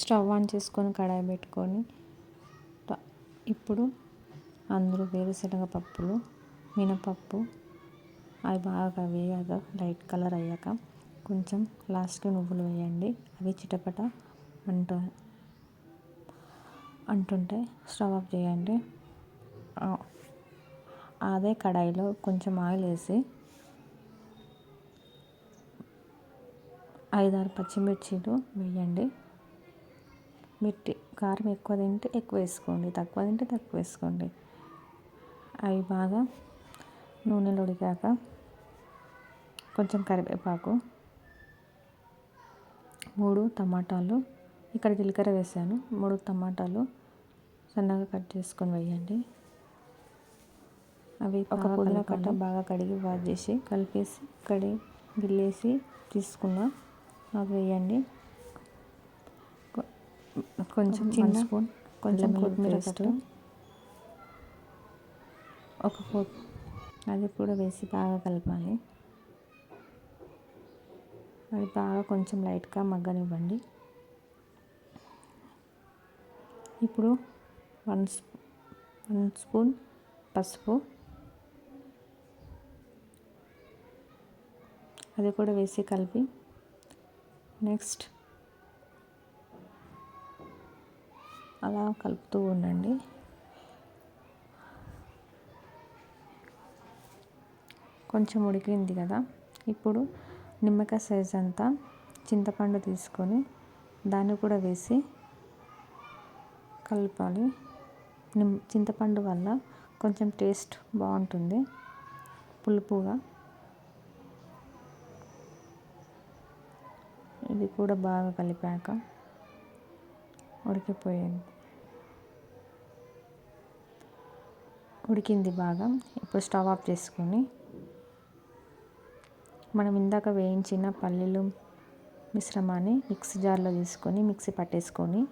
Stove on చేసుకొని కడాయి పెట్టుకొని ఇప్పుడు అందులో వేరుశనగ పప్పులు మినపప్పు అవి బాగా వేయగా లైట్ కలర్ అయ్యాక కొంచెం లాస్ట్కి నువ్వులు వేయండి. అవి చిటపట అంటు అంటుంటే స్టవ్ ఆఫ్ చేయండి. అదే కడాయిలో కొంచెం ఆయిల్ వేసి ఐదారు పచ్చిమిర్చీలు వేయండి. మిర్చి కారం ఎక్కువ తింటే ఎక్కువ వేసుకోండి తక్కువ తింటే తక్కువ వేసుకోండి. అవి బాగా నూనెలో ఉడికాక కొంచెం కరివేపాకు మూడు టమాటాలు ఇక్కడ జీలకర్ర వేసాను మూడు టమాటాలు సన్నగా కట్ చేసుకొని వేయండి. అవి ఒక పొడిలో కట్ట బాగా కడిగి వాష్ చేసి కలిపేసి కడిగి గిల్లేసి తీసుకున్న అది వేయండి. కొంచెం చిన్న స్పూన్ కొంచెం కొత్తిమీర పేస్ట్. ఒక ఫోర్ అది కూడా వేసి బాగా కలపాలి. అది బాగా కొంచెం లైట్గా మగ్గనివ్వండి. ఇప్పుడు వన్ వన్ స్పూన్ పసుపు. అది కూడా వేసి కలిపి నెక్స్ట్ అలా కలుపుతూ ఉండండి. కొంచెం ఉడికింది కదా. ఇప్పుడు నిమ్మకాయ సైజ్ అంతా చింతపండు తీసుకొని దాన్ని కూడా వేసి కలపాలి. నిమ్ చింతపండు వల్ల కొంచెం టేస్ట్ బాగుంటుంది పులుపుగా. ఇది కూడా బాగా కలిపాక ఉడికిపోయింది. ఉడికింది బాగా. ఇప్పుడు స్టవ్ ఆఫ్ చేసుకొని మనం ఇందాక వేయించిన పల్లీలు మిశ్రమాన్ని మిక్సీ జార్లో తీసుకొని మిక్సీ పట్టేసుకొని